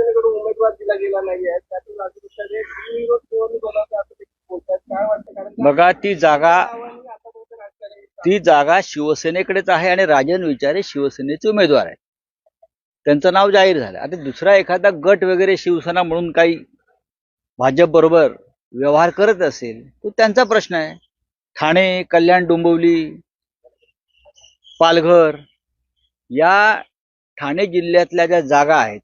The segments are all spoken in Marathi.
शिवसेनेकडून उमेदवार दिला गेला नाहीये. त्यातून राज्याभिषेक बिनविरोध निवडणूक होणार असं ते बोलतात. काय वाटतं? कारण बघा ती जागा ती जागा शिवसेनेकडेच आहे आणि राजन विचारे शिवसेनेचे उमेदवार आहेत. त्यांचं नाव जाहीर झालं. आता दुसरा एखादा गट वगैरे शिवसेना म्हणून काही भाजप बरोबर व्यवहार करत असेल तो त्यांचा प्रश्न आहे. ठाणे कल्याण डोंबिवली पालघर या ठाणे जिल्ह्यातल्या ज्या जागा आहेत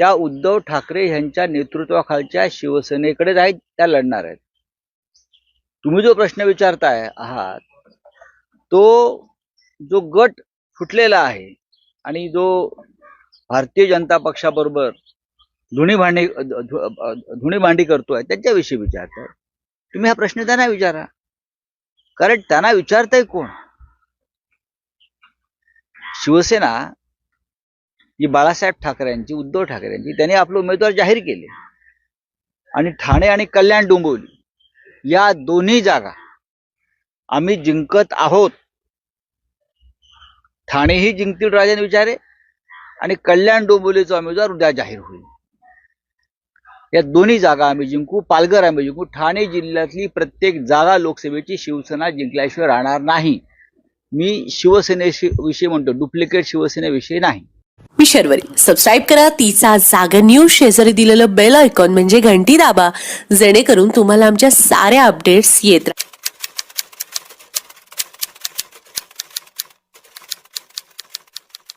त्या उद्धव ठाकरे यांच्या नेतृत्वाखालच्या शिवसेनेकडेच आहेत त्या लढणार आहेत. तुम्ही जो प्रश्न विचारताय आहात तो जो गट फुटलेला आहे आणि जो भारतीय जनता पक्षाबरोबर धुणी भांडी धुणी भांडी करतोय त्याच्याविषयी विचारताय. तुम्ही हा प्रश्न त्यांना विचारा. कारण त्यांना विचारताय कोण? शिवसेना ही बाळासाहेब ठाकरेंची उद्धव ठाकरेंची त्यांनी आपले उमेदवार जाहीर केले. आणि ठाणे आणि कल्याण डोंबिवली या दोन्ही जागा आम्ही जिंकत आहोत. ठाणेही जिंकतील राजन विचारे आणि कल्याण डोंबिवलीचा उमेदवार उद्या जाहीर होईल. या दोन्ही जागा आम्ही जिंकू पालघर आम्ही जिंकू ठाणे जिल्ह्यातली प्रत्येक जागा लोकसभेची शिवसेना जिंकल्याशिवाय राहणार नाही. मी शिवसेनेशी विषयी म्हणतो डुप्लिकेट शिवसेनेविषयी नाही. मी शर्वरी सबस्क्राईब करा तिचा जागा न्यूज शेजारी दिलेलं बेल आयकॉन म्हणजे घंटी दाबा जेणेकरून तुम्हाला आमच्या साऱ्या अपडेट्स येत राहतात